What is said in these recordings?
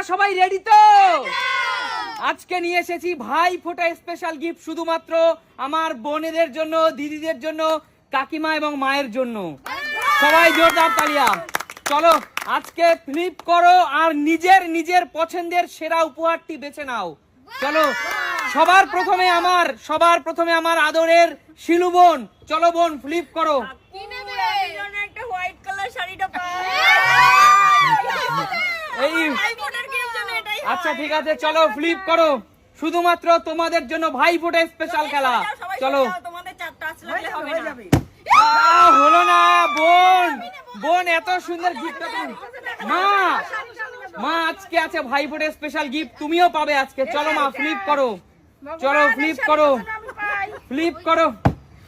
তোমরা সবাই রেডি তো? আজকে নিয়ে এসেছি ভাই ফোটা স্পেশাল গিফট শুধুমাত্র আমার বোনেদের জন্য দিদিদের জন্য কাকিমা এবং মায়ের জন্য। সবাই জোরদার তালিয়া। চলো আজকে ফ্লিপ করো আর নিজের নিজের পছন্দের সেরা উপহারটি বেছে নাও। চলো সবার প্রথমে আমার সবার প্রথমে আমার আদরের শিলু বোন। চলো বোন ফ্লিপ করো। একটা হোয়াইট কালার শাড়িটা পাই এই আচ্ছা ঠিক আছে চলো ফ্লিপ করো। শুধুমাত্র তোমাদের জন্য ভাই ফোটা স্পেশাল খেলা। চলো। চলো তোমাদের চারটা আছে লাগলে হবে না। আহ, হলো না বোন। বোন এত সুন্দর গিফট মা মা আজকে আছে ভাই ফোটা স্পেশাল গিফট তুমিও পাবে আজকে। চলো মা ফ্লিপ করো। চলো ফ্লিপ করো। ফ্লিপ করো।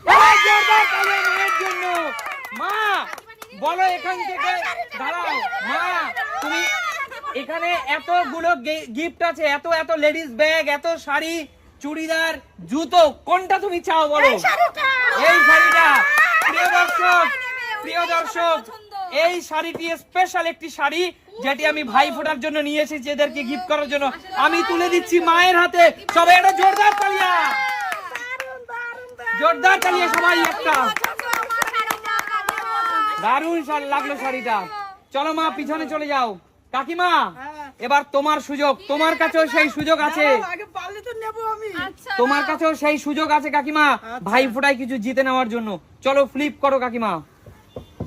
মায়ের জন্য। মা বলো এখান থেকে। দাঁড়াও। মা তুমি এখানে এতগুলো গিফট আছে এত এত লেডিস ব্যাগ এত শাড়ি চুড়িদার জুতো কোনটা তুমি চাও বলো? এই শাড়িটা প্রিয় দর্শক প্রিয় দর্শক এই শাড়িটি স্পেশাল একটি শাড়ি যেটি আমি ভাই ফোটার জন্য নিয়ে এসেছি এদেরকে গিফট করার জন্য। আমি তুলে দিচ্ছি মায়ের হাতে। সবাই একটা জোরদার তালিয়া। জোরদার তালিয়া সবাই একটা। দারুণ লাগল শাড়িটা। চলো মা পিছনে চলে যাও। কাকিমা এবার তোমার সুযোগ। তোমার কাছেও সেই সুযোগ আছে। আগে পারলে তো নেব আমি। তোমার কাছেও সেই সুযোগ আছে কাকিমা। ভাই ফোটায় কিছু জিতে নেওয়ার জন্য। চলো ফ্লিপ করো কাকিমা।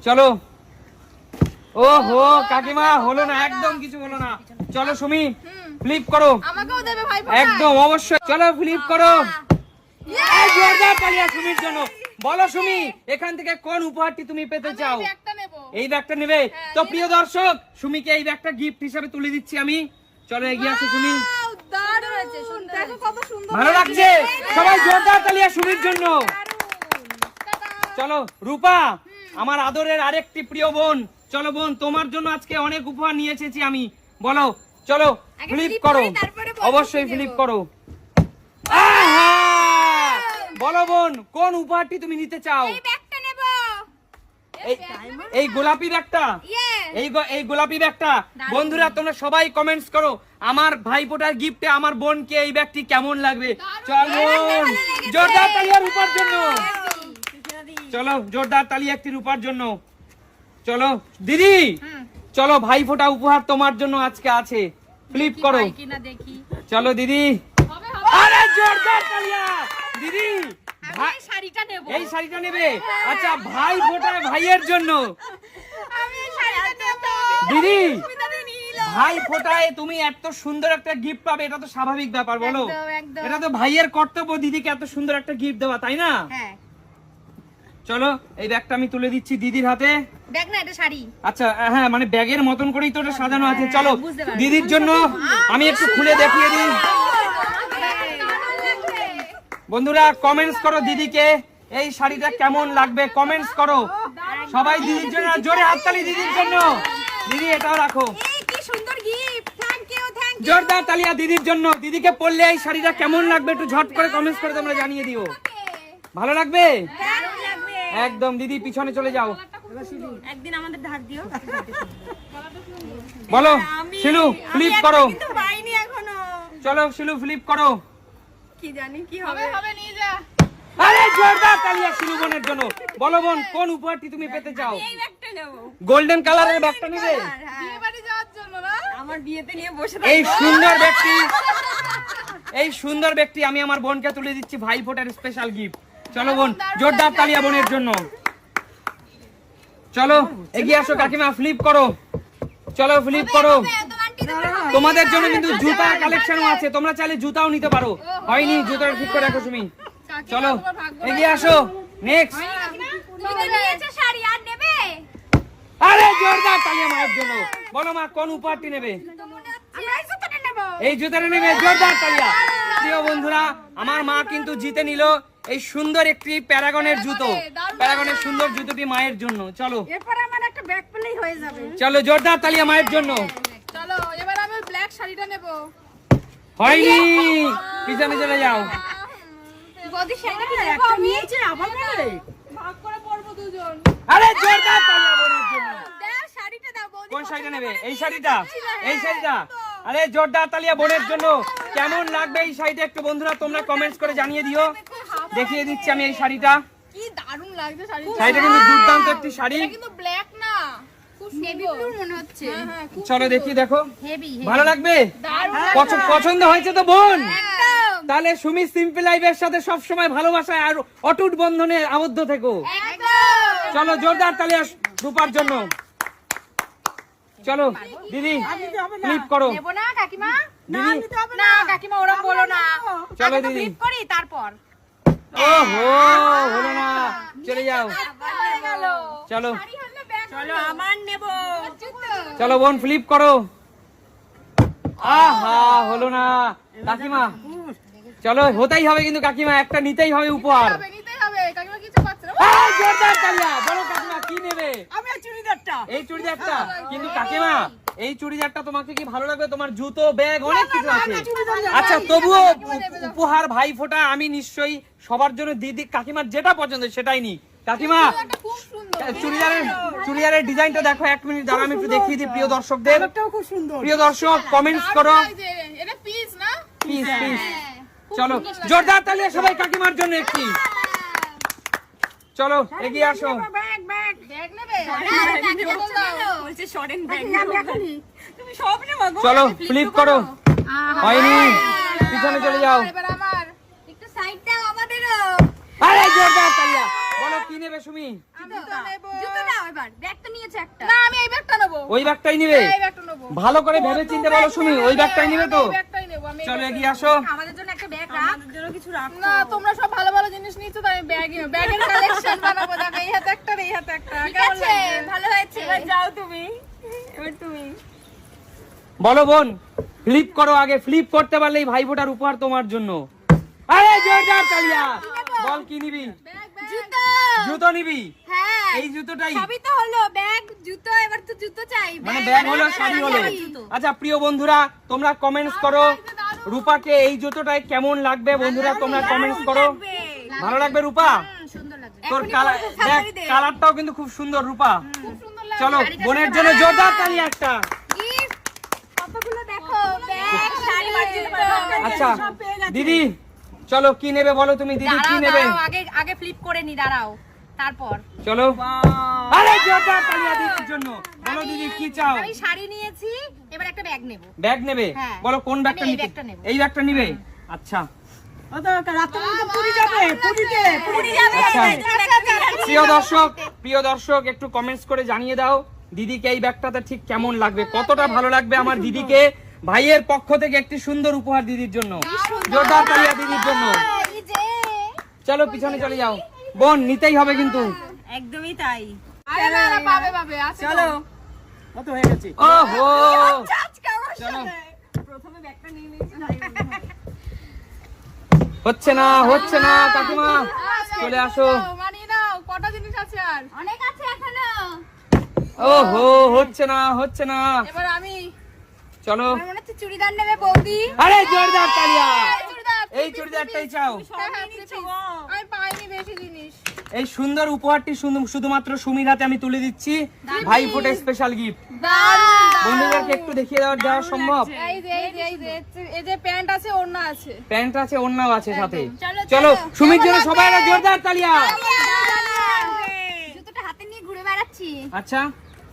চলো। ও হো কাকিমা হলো না একদম কিছু হলো না। চলো সুমি ফ্লিপ করো। আমাকেও দেবে ভাই একদম অবশ্যই। চলো ফ্লিপ করো। এই জোরদার তালিয়া সুমির জন্য। বলো সুমি এখান থেকে কোন উপহারটি তুমি পেতে চাও? এই ব্যাগটা নেবে? তো প্রিয় দর্শক সুমিকে এই ব্যাগটা গিফট হিসাবে তুলে দিচ্ছি আমি। চলো এগিয়ে আসো সুমি। ভালো লাগছে? সবাই জোরদার তালিয়া সুমির জন্য। চলো রূপা আমার আদরের আরেকটি প্রিয় বোন। চলো বোন তোমার জন্য আজকে অনেক উপহার নিয়ে এসেছি আমি। বলো চলো ফ্লিপ করো। অবশ্যই ফ্লিপ করো। বলো বোন কোন উপহারটি তুমি নিতে চাও? এই এই এই গোলাপি ব্যাগটা এই এই গোলাপি ব্যাগটা বন্ধুরা তোমরা সবাই কমেন্টস করো আমার ভাইপোটার গিফটে আমার বোনকে এই ব্যাগটি কেমন লাগবে? চল জোরদার তালিয়া রূপার জন্য। চলো জোরদার তালি একটি রূপার জন্য। চলো দিদি! চলো ভাইফোঁটা উপহার তোমার জন্য আজকে আছে। ফ্লিপ করো। দেখি। চলো দিদি! আরে জোরদার তালিয়া! দিদি! এই শাড়িটা নেব। এই শাড়িটা নেবে? আচ্ছা ভাই ফোটা ভাইয়ের জন্য। আমি এই শাড়িটা নেব। দিদি ভাই ফোটায় তুমি এত সুন্দর একটা গিফট পাবে এটা তো স্বাভাবিক ব্যাপার বলো। একদম, একদম। এটা তো ভাইয়ের কর্তব্য দিদিকে এত সুন্দর একটা গিফট দেওয়া তাই না? হ্যাঁ। চলো এই ব্যাগটা আমি তুলে দিচ্ছি দিদির হাতে। দেখ না এটা শাড়ি। আচ্ছা হ্যাঁ মানে ব্যাগের মতন করেই তো এটা সাজানো আছে। চলো হ্যাঁ, পারছি। দিদির জন্য আমি একটু খুলে দেখিয়ে দিই। বন্ধুরা কমেন্টস করো দিদিকে এই শাড়িটা কেমন লাগবে? কমেন্টস করো। সবাই দিদির জন্য জোরে হাততালি দিদির জন্য। দিদি এটাও রাখো। এই কি সুন্দর gift thank you thank you জোরদার তালিয়া দিদির জন্য। দিদিকে পরলে এই শাড়িটা কেমন লাগবে একটু ঝট করে কমেন্টস করে তোমরা জানিয়ে দিও। ভালো লাগবে? একদম দিদি পিছনে চলে যাও। একদিন আমাদের ধার দিও। বলো শিলু ফ্লিপ করো। চলো শিলু ফ্লিপ করো। কি জানি কি হবে হবে? হবে নিয়ে যা। আরে জোরদার তালিয়া শিলু বোনের জন্য। বলো বোন কোন উপহারটি তুমি পেতে চাও? এই ব্যাগটা নেব। গোল্ডেন কালারের ব্যাগটা নেবে? বিয়ে বাড়ি যাওয়ার জন্য না? আমার বিয়েতে নিয়ে বসে এই সুন্দর ব্যক্তি। এই সুন্দর ব্যক্তি আমি আমার বোনকে তুলে দিচ্ছি ভাই ফোটার স্পেশাল গিফট চলো বোন জোরদার তালিয়া বোনের জন্য। চলো এগিয়ে আসো কাকিমা ফ্লিপ করো। চলো ফ্লিপ করো। তোমাদের জন্য কিন্তু জুতার কালেকশনও আছে। তোমরা চাইলে জুতাও নিতে পারো। হয়নি জুতাটা ঠিক করে রাখো তুমি চলো এগিয়ে আসো। নেক্সট তুমি তো নিয়েছো শাড়ি আর নেবে আরে জোরদার তালিয়া মায়ের জন্য। বলো মা কোন উপহারটি নেবে? এই জুতোটা নেবে জোরদার তালিয়া। প্রিয় বন্ধুরা আমার মা কিন্তু জিতে নিল এই সুন্দর একটি প্যারাগনের জুতো। প্যারাগনের সুন্দর জুতোটি মায়ের জন্য। চলো। এরপর আমার একটা ব্যাগ পেলেই হয়ে যাবে। চলো জোরদার তালিয়া মায়ের জন্য। ব্ল্যাক শাড়িটা নেব। হয়নি। পিছনে চলে যাও। বদি শাড়িটা কি একটা নিয়েছে আবার বলে ভাগ করে পরবো দুজন। আরে জোরদার তালিয়া বোনের জন্য। দাও শাড়িটা দাও বৌদি কোন শাড়িটা নেবে? এই শাড়িটা? এই শাড়িটা? আরে জোরদার তালিয়া বোনের জন্য। কেমন লাগবে এই শাড়িটা একটু বন্ধুরা তোমরা কমেন্টস করে জানিয়ে দিও। দেখিয়ে দিচ্ছি আমি এই শাড়িটা। কি দারুণ লাগছে শাড়িটা। শাড়িটা কিন্তু দুর্দান্ত একটি শাড়ি। কিন্তু ব্ল্যাক না। খুব সুন্দর। মনে হচ্ছে। হ্যাঁ হ্যাঁ চলো দেখি দেখো। ভালো লাগবে? পছন্দ হয়েছে তো বোন? তাহলে সুমি সিম্পল লাইফের সাথে সব সময় ভালোবাসায় আর অটুট বন্ধনে আবদ্ধ থেকো। চলো জোরদার তালিয়া রূপার জন্য। চলো দিদি ক্লিপ করো। নেব না কাকিমা? না কাকিমা ওরম বলো না। চলো দিদি। flip করি তারপর। ওহো হলো না। চলে যাও। চলো। চলো আমার নেব। চলো বোন ফ্লিপ করো। আহা হলো না। কাকিমা চলো হতেই হবে কিন্তু কাকিমা একটা নিতেই হবে উপহার। হবে নিতেই হবে। কাকিমা কিছু পাচ্ছে না। এই জোরদার তালিয়া বলো কাকিমা কি নেবে? এই চুড়িদারটা। কিন্তু কাকিমা এই চুড়িদারটা তোমাকে কি ভালো লাগবে? তোমার জুতো ব্যাগ অনেক কিছু আছে। আচ্ছা তবুও উপহার ভাই ফোটা আমি নিশ্চয়ই সবার জন্য দিদি কাকিমার যেটা পছন্দ সেটাই নি কাকিমা এটা খুব সুন্দর চুড়িদারের চুড়িদারের ডিজাইনটা দেখো এক মিনিট দাঁড়া আমি একটু দেখিয়ে দিই প্রিয় দর্শকদের। খুব প্রিয় দর্শক কমেন্টস করো। এই পিস না? প্লিজ প্লিজ চলো জোরদার তালিয়া সবাই কাকিমার জন্য একটি। চলো এগিয়ে আসো। Bag bag bag. নেবে? বলছে সরেন ব্যাগ তুমি সব নেব গো। চলো ফ্লিপ করো। হয়নি। পিছনে চলে যাও। এবার একটু সাইড আমাদেরও। আরে জোরদার তালিয়া। নেবে সুমি? জুতো নেব। জুতো দাও এবার ব্যাগ নিয়েছে একটা। না আমি এই ব্যাগটা নেব। ওই ব্যাগটাই নিবে? এই ব্যাগটা নেব। ভালো করে ভেবে চিন্তে বলো সুমি ওই ব্যাগটাই নিবে তো? ব্যাগটাই নেব আমি চলো এগিয়ে আসো। আমাদের জন্য একটা ব্যাগ রাখ। আমাদের জন্য কিছু রাখ। না তোমরা সব ভালো ভালো জিনিস নিচ্ছ তাই ব্যাগই ব্যাগের কালেকশন বানাবো। দেখো এই হাতে একটা এই হাতে একটা। ঠিক আছে ভালো হয়েছে। এবার যাও তুমি। এবার তুমি। বলো বোন ফ্লিপ করো আগে। ফ্লিপ করতে পারলেই ভাই ফোটার উপহার তোমার জন্য। আরে জোরদার তালিয়া বল কি নিবি? জুতো। জুতো নিবি? হ্যাঁ। এই জুতোটাই। সবই তো হলো ব্যাগ জুতো এবার তো জুতো চাই। মানে ব্যাগ হলো শাড়ি হলো। আচ্ছা প্রিয় বন্ধুরা তোমরা কমেন্টস করো। রূপাকে এই জুতোটায় কেমন লাগবে? বন্ধুরা তোমরা কমেন্টস করো। ভালো লাগবে রূপা? তোর কালার দেখ কালারটাও কিন্তু খুব সুন্দর রূপা। খুব সুন্দর লাগে চলো বোনের জন্য জোরদার তালি একটা। কতগুলো দেখো? ব্যাগ শাড়ি মার্জিত আচ্ছা দিদি চলো কি নেবে বলো তুমি দিদি কি নেবে? আগে আগে ফ্লিপ করে নি দাঁড়াও। তারপর। চলো। আরে জোরদার তালিয়া দিদির জন্য। বলো দিদি কি চাও? আমি শাড়ি নিয়েছি এবার একটা ব্যাগ নেব। ব্যাগ নেবে? হ্যাঁ। বলো কোন ব্যাগটা আমি এই ব্যাগটা নেব। নিবে? আচ্ছা। প্রিয় দর্শক প্রিয় দর্শক একটু কমেন্টস করে জানিয়ে দাও। দিদিকে এই ব্যাগটাতে ঠিক কেমন লাগবে? কতটা ভালো লাগবে আমার দিদিকে? ভাইয়ের পক্ষ থেকে একটি সুন্দর উপহার দিদির জন্য। জোরদার তালিয়া দিদির জন্য। চলো পিছনে চলে যাও। বোন নিতেই হবে কিন্তু। একদমই তাই। আরে না না পাবে পাবে আছে চলো। কত হয়ে গেছে? ওহো! চলো। প্রথমে ব্যাগটা নিয়ে নিয়েছি হচ্ছে না হচ্ছে না কাকিমা। চলে আসো। মানিয়ে নাও কটা জিনিস আছে আর? অনেক আছে এখনও। ওহো হচ্ছে না হচ্ছে না। এবার আমি চলো। আমার মনে হচ্ছে চুড়িদার নেবে বৌদি। আরে জোরদার তালিয়া। এই চুড়িদার চুড়িদারটাই চাও। হ্যাঁ, হ্যাঁ, three piece। আমি পাইনি বেশি জিনিস। এই সুন্দর উপহারটি শুধুমাত্র সুমির হাতে আমি তুলে দিচ্ছি। ভাই ফোটে স্পেশাল গিফট বন্ধুদেরকে একটু দেখিয়ে দেওয়া দেওয়া সম্ভব? এই যে প্যান্ট আছে ওড়না আছে। প্যান্ট আছে অন্যও আছে সাথে। চলো, চলো সুমির জন্য সবাই একটা জোরদার তালিয়া। জুতোটা হাতে নিয়ে ঘুরে বেড়াচ্ছি। আচ্ছা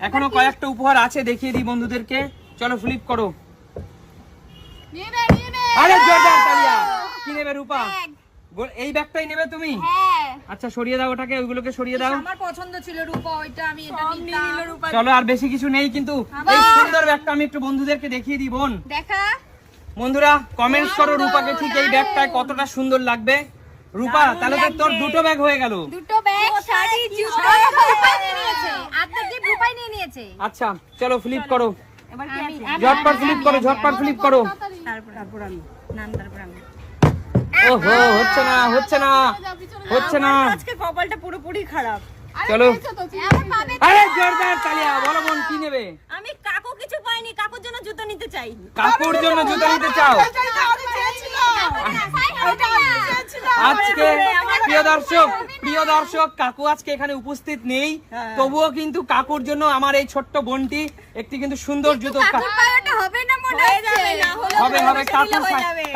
এখনও কয়েকটা উপহার আছে দেখিয়ে দিই বন্ধুদেরকে। চলো ফ্লিপ করো। নিয়ে নে নিয়ে নে। আরে জোরদার তালিয়া। কি নেবে রূপা? এই ব্যাগটাই নেবে তুমি? হ্যাঁ। আচ্ছা সরিয়ে দাও ওটাকে ওইগুলোকে সরিয়ে দাও। আমার পছন্দ ছিল রূপা ওইটা আমি এটা নিতাম। চলো আর বেশি কিছু নেই কিন্তু এই সুন্দর ব্যাগটা আমি একটু বন্ধুদেরকে দেখিয়ে দিই বোন। দেখা। বন্ধুরা কমেন্টস করো রূপাকে ঠিক এই ব্যাগটায় কতটা সুন্দর লাগবে। রূপা তাহলে তো তোর দুটো ব্যাগ হয়ে গেল। দুটো ব্যাগ শাড়ি জুতো রূপাই নিয়ে নিয়েছে। আর্ধেক রূপাই নিয়ে নিয়েছে। আচ্ছা চলো ফ্লিপ করো। ঝটপট ফ্লিপ করো ঝটপট ফ্লিপ করো। তারপর তারপর আমি। নাম তারপর আমি। ওহো হচ্ছে না হচ্ছে না হচ্ছে না। আজকে কপালটা পুরোপুরি খারাপ। চলো। আরে জোরদার তালিয়া বলো বোন কি নেবে? আমি কাকু কিছু পাইনি কাকুর জন্য জুতো নিতে চাই কাকুর জন্য জুতো নিতে চাও? আজকে প্রিয় দর্শক প্রিয় দর্শক কাকু আজকে এখানে উপস্থিত নেই। তবুও কিন্তু কাকুর জন্য আমার এই ছোট্ট বোনটি একটি কিন্তু সুন্দর জুতো হবে হবে কাকুর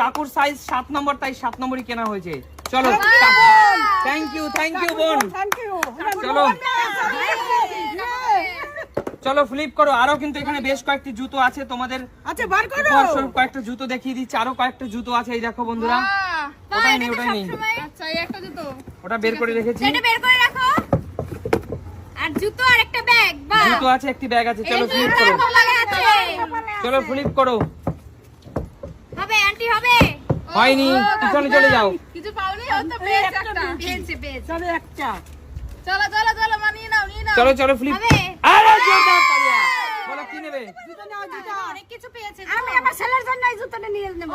কাকুর সাইজ সাত নম্বর তাই সাত নম্বরই কেনা হয়েছে। চলো থ্যাংক ইউ থ্যাংক ইউ বোন চলো। চলো ফ্লিপ করো। আরও কিন্তু এখানে বেশ কয়েকটি জুতো আছে তোমাদের আচ্ছা বার করো। কয়েকটা জুতো দেখিয়ে দিচ্ছি। আরও কয়েকটা জুতো আছে এই দেখো বন্ধুরা। বাহ, ওটাই নেই ওটাই নেই। আচ্ছা এই একটা জুতো। ওটা বের করে রেখেছি। এটা বের করে রাখো। আর জুতো আর একটা ব্যাগ বাহ। জুতো আছে একটি ব্যাগ আছে চলো ফ্লিপ করো। চলো ফ্লিপ করো। হবে আন্টি হবে? হয়নি পিছনে চলে যাও। কিছু পাওনি? ও তো পেয়েছে একটা। পেয়েছে পেয়েছে। চলো একটা। চলো চলো চলো মা নিয়ে নাও নিয়ে নাও। চলো চলো ফ্লিপ। আরে। জোরদার তালিয়া। বলো কি নেবে? জুতো নাও জুতো অনেক কিছু পেয়েছে আমি আমার ছেলের জন্য এই জুতোটা নিয়ে নেব।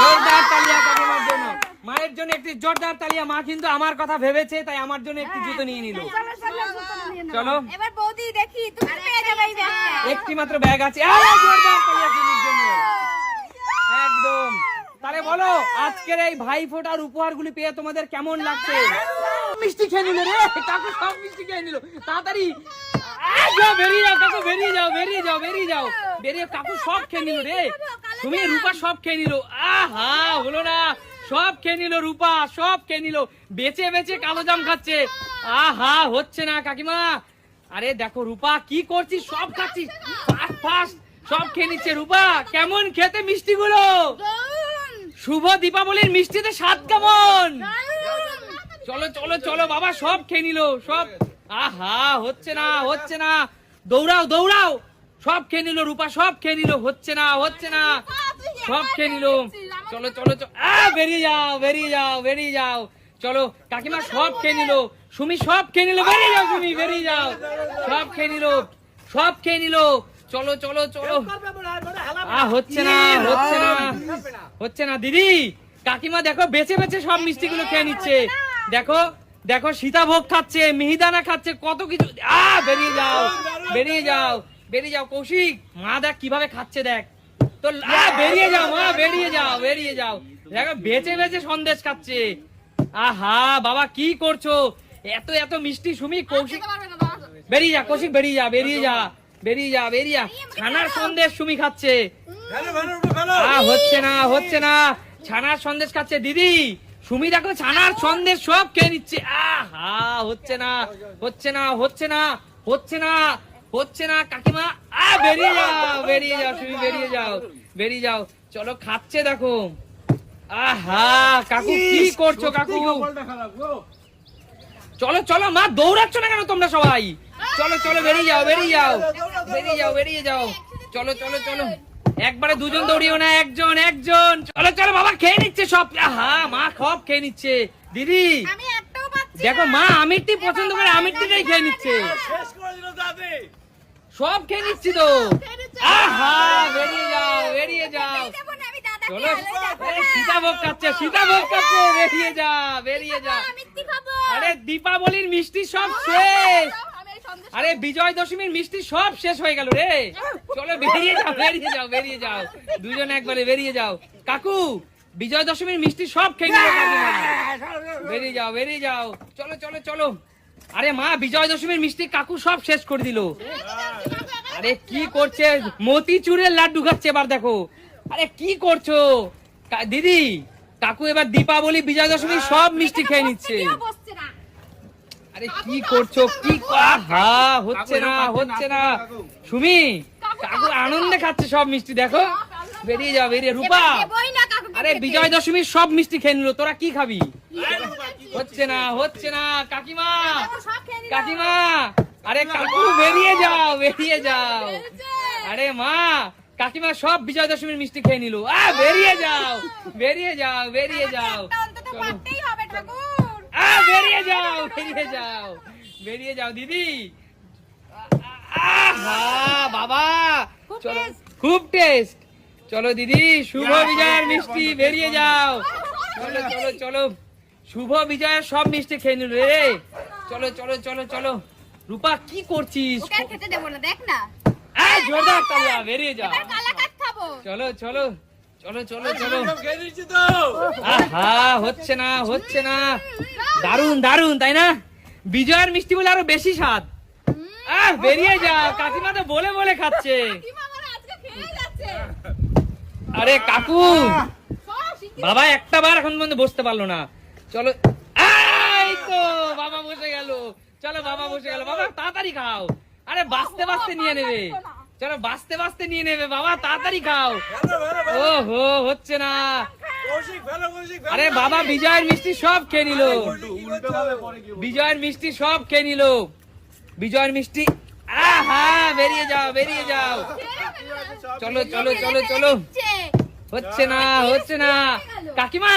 জোরদার তালিয়া কাকিমার জন্য। মায়ের জন্য একটি জোরদার তালিয়া। মা কিন্তু আমার কথা ভেবেছে তাই আমার জন্য একটি জুতো নিয়ে নিল। চলো। এবার বৌদি দেখি তুমি পেয়ে যাবে এই ব্যাগটা একটি মাত্র ব্যাগ আছে। আরে জোরদার তালিয়া জন্য। একদম। তাহলে বলো আজকের এই ভাই ফোটার উপহারগুলি পেয়ে তোমাদের কেমন লাগছে? মিষ্টি খেয়ে নিল রে। কাকু সব মিষ্টি খেয়ে নিল। তাড়াতাড়ি। যাও, বেরিয়ে যাও কাকু বেরিয়ে যাও বেরিয়ে যাও বেরিয়ে যাও। বেরিয়ে কাকু সব খেয়ে নিল রে। তুমি রূপা সব খেয়ে নিল। আহা হলো না। সব খেয়ে নিল রূপা সব খেয়ে নিল। বেচে বেচে কালো জাম খাচ্ছে। আহা হচ্ছে না কাকিমা। আরে দেখো রূপা কি করছিস? সব খাচ্ছিস। Fast fast. সব খেয়ে নিচ্ছে রূপা। কেমন খেতে মিষ্টিগুলো? শুভ দীপাবলির মিষ্টিতে স্বাদ কেমন? চলো চলো চলো, বাবা, সব খেয়ে নিল, সব। আহা, হচ্ছে না হচ্ছে না। দৌড়াও দৌড়াও। সব খেয়ে নিল, রূপা, সব খেয়ে নিল, হচ্ছে না হচ্ছে না। সব খেয়ে নিল। চলো চলো বেরিয়ে যাও বেরিয়ে যাও বেরিয়ে যাও। চলো, কাকিমা সব খেয়ে নিল। সুমি সব খেয়ে নিল, বেরিয়ে যাও, সুমি, বেরিয়ে যাও। সব খেয়ে নিল, সব খেয়ে নিল। চলো চলো চলো। হচ্ছে না হচ্ছে না হচ্ছে না। দিদি, কাকিমা দেখো, বেছে বেছে সব মিষ্টিগুলো খেয়ে নিচ্ছে। দেখো দেখো সীতাভোগ খাচ্ছে মিহিদানা খাচ্ছে কত কিছু আ বেরিয়ে যাও বেরিয়ে যাও বেরিয়ে যাও। কৌশিক মা দেখ কীভাবে খাচ্ছে দেখ। তো বেরিয়ে যাও মা বেরিয়ে যাও বেরিয়ে যাও। দেখো বেঁচে বেছে সন্দেশ খাচ্ছে। আহা বাবা কি করছ? এত এত মিষ্টি সুমি কৌশিক বেরিয়ে যা কৌশিক বেরিয়ে যা বেরিয়ে যা বেরিয়ে যা বেরিয়ে যা। ছানার সন্দেশ সুমি খাচ্ছে। হচ্ছে না হচ্ছে না। ছানার সন্দেশ খাচ্ছে দিদি। সুমি দেখো ছানার সন্দেশ সব খেয়ে নিচ্ছে। আহা হচ্ছে না হচ্ছে না হচ্ছে না হচ্ছে না হচ্ছে না কাকিমা। আ বেরিয়ে যাও বেরিয়ে যাও সুমি বেরিয়ে যাও বেরিয়ে যাও। চলো খাচ্ছে দেখো। আহা কাকু কি করছ কাকু? চলো চলো মা দৌড়াচ্ছ না কেন তোমরা সবাই? চলো চলো বেরিয়ে যাও বেরিয়ে যাও বেরিয়ে যাও বেরিয়ে যাও। চলো চলো চলো। একবারে দুজন দৌড়িও না একজন একজন। চলো চলো বাবা খেয়ে নিচ্ছে সব। আহা মা সব খেয়ে নিচ্ছে। দিদি আমি একটাও পাচ্ছি দেখো মা আমিরটি পছন্দ করে আমিরটিটাই খেয়ে নিচ্ছে। সব খেয়ে নিচ্ছি তো। আহা বেরিয়ে যাও বেরিয়ে যাও। দেবো না আমি দাদাকে চলো আরে সীতাভোগ খাচ্ছে সীতাভোগ খাচ্ছে বেরিয়ে যা বেরিয়ে যা। আরে দীপাবলির মিষ্টি সব শেষ। আরে বিজয় দশমীর মিষ্টি সব শেষ হয়ে গেল রে। চলো বেরিয়ে যাও বেরিয়ে যাও বেরিয়ে যাও। দুজন একবারে বেরিয়ে যাও। কাকু, বিজয় দশমীর মিষ্টি সব খেয়ে বেরিয়ে যাও বেরিয়ে যাও। চলো চলো চলো। আরে মা, বিজয় দশমীর মিষ্টি কাকু সব শেষ করে দিল। আরে কি করছে? মতিচুরের লাড্ডু খাচ্ছে এবার দেখো। আরে কি করছ? দিদি, কাকু এবার দীপাবলি, বিজয় দশমী সব মিষ্টি খেয়ে নিচ্ছে। আরে কি করছ? কি হা হচ্ছে না হচ্ছে না। সুমি কাকু আনন্দে খাচ্ছে সব মিষ্টি দেখো। বেরিয়ে যাও বেরিয়ে রূপা আরে বিজয় দশমীর সব মিষ্টি খেয়ে নিল তোরা কি খাবি? হচ্ছে না হচ্ছে না কাকিমা সব কাকিমা। আরে কাকু বেরিয়ে যাও বেরিয়ে যাও। আরে মা কাকিমা সব বিজয় দশমীর মিষ্টি খেয়ে নিল। আ বেরিয়ে যাও বেরিয়ে যাও বেরিয়ে যাও। চলো। আ, বেরিয়ে যাও বেরিয়ে যাও বেরিয়ে যাও দিদি। বাবা। চলো খুব টেস্ট চলো দিদি শুভ বিজয়ের মিষ্টি বেরিয়ে যাও। চলো চলো চলো। শুভ বিজয়ের সব মিষ্টি খেয়ে নিল। রে চলো চলো চলো চলো। রূপা কি করছিস? ওকে আর খেতে দেবো না দেখ না। আয় জোরদার তালিয়া বেরিয়ে যাও। এবার কালাকাত খাব। চলো চলো চলো চলো চলো। আহা হচ্ছে না হচ্ছে না। দারুণ দারুণ তাই না? বিজয়ের মিষ্টি বলে আরও বেশি স্বাদ। আহ বেরিয়ে যা কাকিমা তো বলে বলে খাচ্ছে। কাকিমা আমার আজকে খেয়ে যাচ্ছে। আরে কাকু! বাবা একটা বার এখন পর্যন্ত বসতে পারল না। চলো এই তো বাবা বসে গেল। চলো বাবা বসে গেল। বাবা তাড়াতাড়ি খাও। আরে বাঁচতে বাঁচতে নিয়ে নেবে। চলো বাঁচতে বাঁচতে নিয়ে নেবে। বাবা তাড়াতাড়ি খাও। ও হো হচ্ছে না। আরে বাবা বিজয়ের মিষ্টি সব খেয়ে নিল। বিজয়ের মিষ্টি সব খেয়ে নিল। বিজয়ের মিষ্টি আহা বেরিয়ে যাও বেরিয়ে যাও। চলো চলো চলো চলো। হচ্ছে না হচ্ছে না। কাকিমা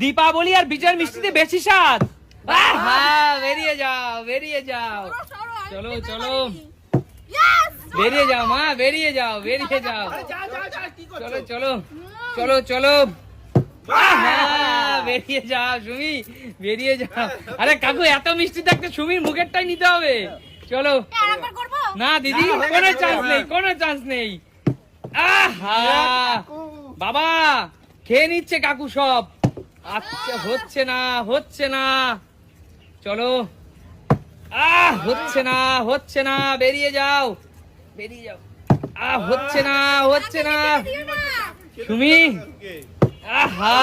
দীপাবলি আর বিজয়ের মিষ্টিতে বেশি স্বাদ। আহা বেরিয়ে যাও বেরিয়ে যাও। চলো চলো। বেরিয়ে যাও মা বেরিয়ে যাও বেরিয়ে যাও। চলো চলো চলো চলো। বেরিয়ে যাও সুমি বেরিয়ে যাও আরে কাকু এত মিষ্টি থাকতে সুমির মুখেরটাই নিতে হবে। চলো। না দিদি কোনো চান্স নেই কোনো চান্স নেই। আহা! বাবা খেয়ে নিচ্ছে কাকু সব। আচ্ছা হচ্ছে না হচ্ছে না। চলো। আহ হচ্ছে না হচ্ছে না বেরিয়ে যাও। বেরিয়ে যাও। আহ হচ্ছে না হচ্ছে না। তুমি আহা!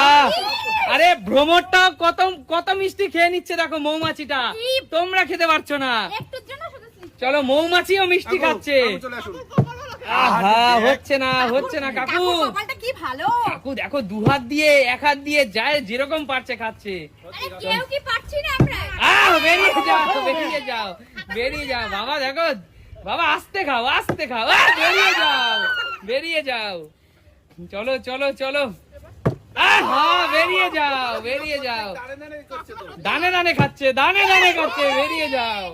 আরে ভ্রমরটা কত কত মিষ্টি খেয়ে নিচ্ছে দেখো মৌমাছিটা। তোমরা খেতে পারছ না। চলো মৌমাছিও মিষ্টি খাচ্ছে। আহা হচ্ছে না হচ্ছে না কাকু। কাকু কি ভালো? কাকু দেখো দু হাত দিয়ে এক হাত দিয়ে যায় যেরকম পারছে খাচ্ছে। কেউ কি পারছি না আমরা? আহ বেরিয়ে যাও বেরিয়ে যাও বেরিয়ে যাও। বাবা দেখো বাবা আস্তে খাও আস্তে খাও। বেরিয়ে যাও বেরিয়ে যাও। চলো চলো চলো। বেরিয়ে যাও বেরিয়ে যাও। দানে দানে খাচ্ছে দানে দানে খাচ্ছে বেরিয়ে যাও।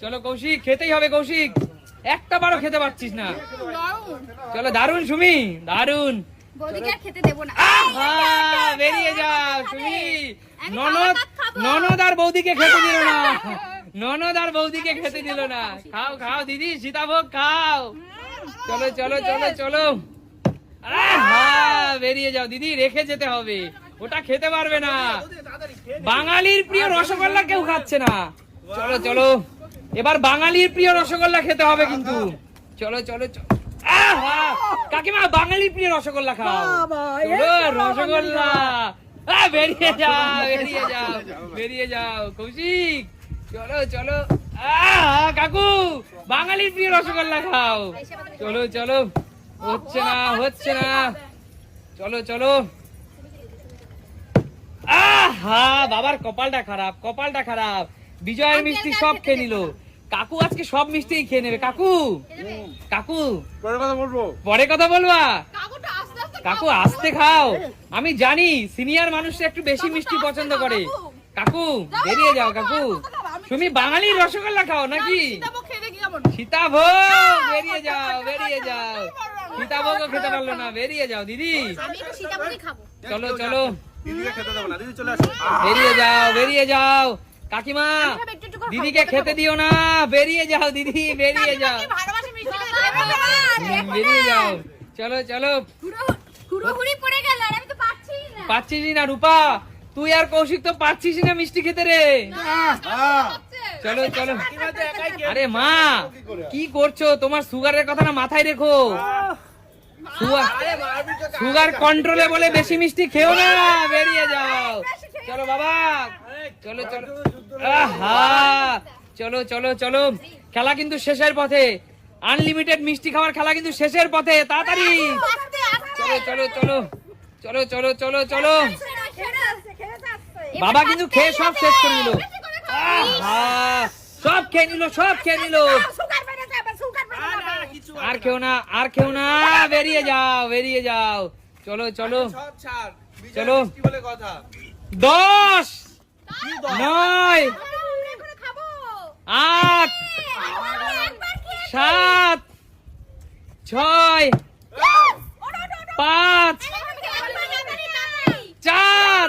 চলো কৌশিক খেতেই হবে কৌশিক। একটা বারও খেতে পারছিস না। চলো দারুণ সুমি দারুণ আহা, বেরিয়ে যাও তুমি ননদ ননদ আর বৌদিকে খেতে দিল না। ননদ আর বৌদিকে খেতে দিল না। খাও খাও দিদি সীতাভোগ খাও। চলো চলো চলো চলো। বেরিয়ে যাও দিদি রেখে যেতে হবে। ওটা খেতে পারবে না। বাঙালির প্রিয় রসগোল্লা কেউ খাচ্ছে না। চলো চলো। এবার বাঙালির প্রিয় রসগোল্লা খেতে হবে কিন্তু। চলো চলো চলো। কাকিমা বাঙালির প্রিয় রসগোল্লা খাও। রসগোল্লা। বেরিয়ে যাও বেরিয়ে যাও বেরিয়ে যাও। কৌশিক চলো চলো। আহা, কাকু বাঙালির প্রিয় রসগোল্লা খাও। চলো চলো। হচ্ছে না হচ্ছে না। চলো চলো। আহা বাবার কপালটা খারাপ কপালটা খারাপ। বিজয়ের মিষ্টি সব খেয়ে নিল। কাকু আজকে সব মিষ্টি খেয়ে নেবে। কাকু কাকু। পরে কথা বলব। পরে কথা বলবা? কাকুটা আস্তে আস্তে কাকু আস্তে খাও। আমি জানি সিনিয়র মানুষরা একটু বেশি মিষ্টি পছন্দ করে। কাকু। বেরিয়ে যাও কাকু তুমি বাঙালির রসগোল্লা খাও নাকি? সীতাভোগ খেয়ে দেখি কেমন। সীতাভোগ বেরিয়ে যাও বেরিয়ে যাও। সীতাভোগও খেতে পারল না বেরিয়ে যাও দিদি। আমি সীতাভোগই খাব। চলো চলো। দিদিকে খেতে দেবো না দিদি চলে আসো বেরিয়ে যাও বেরিয়ে যাও। কাকিমা দিদিকে খেতে দিও না বেরিয়ে যাও দিদি বেরিয়ে যাও। বেরিয়ে যাও। চলো চলো। হুড়োহুড়ি পড়ে গেল আর আমি তো পারছি না। পাচ্ছিস না রূপা। তুই আর কৌশিক তো পাচ্ছিস না মিষ্টি খেতে রে হ্যাঁ চলো চলো আরে মা কি করছ তোমার সুগারের কথা না মাথায় রেখো সুগার কন্ট্রোলে বলে বেশি মিষ্টি খেও না বেরিয়ে যাও চলো বাবা চলো চলো আহা চলো চলো চলো খেলা কিন্তু শেষের পথে আনলিমিটেড মিষ্টি খাওয়ার খেলা কিন্তু শেষের পথে তাড়াতাড়ি চলো চলো চলো চলো চলো চলো চলো বাবা কিন্তু খেয়ে সব শেষ করে দিল। খাও। সব খেয়ে নিল সব খেয়ে নিল। আর কেউ না আর কেউ না বেরিয়ে যাও বেরিয়ে যাও। চলো চলো। বিজয় চলো। মিষ্টি বলে কথা। দশ নয় আট সাত ছয় পাঁচ চার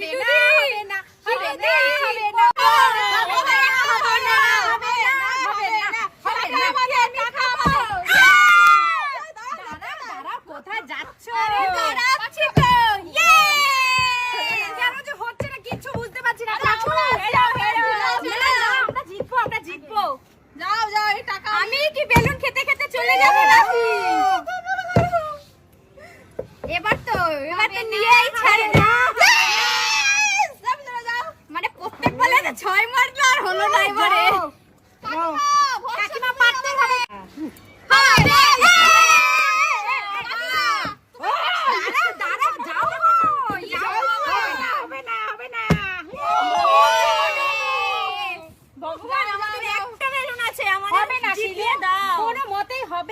அப்படின்னா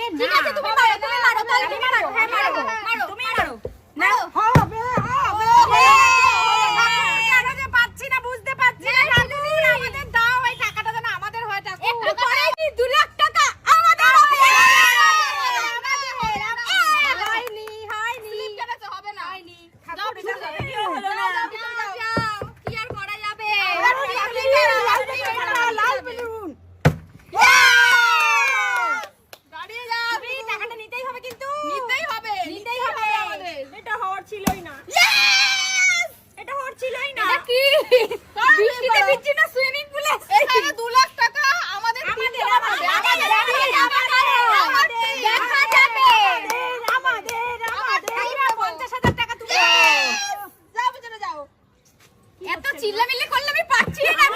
হবে না। ঠিক আছে তুমি মারো তুমি মারো তুমি মারো হ্যাঁ মারো মারো। তুমি মারো। হ্যাঁ, না বললে আমি পাচ্ছি না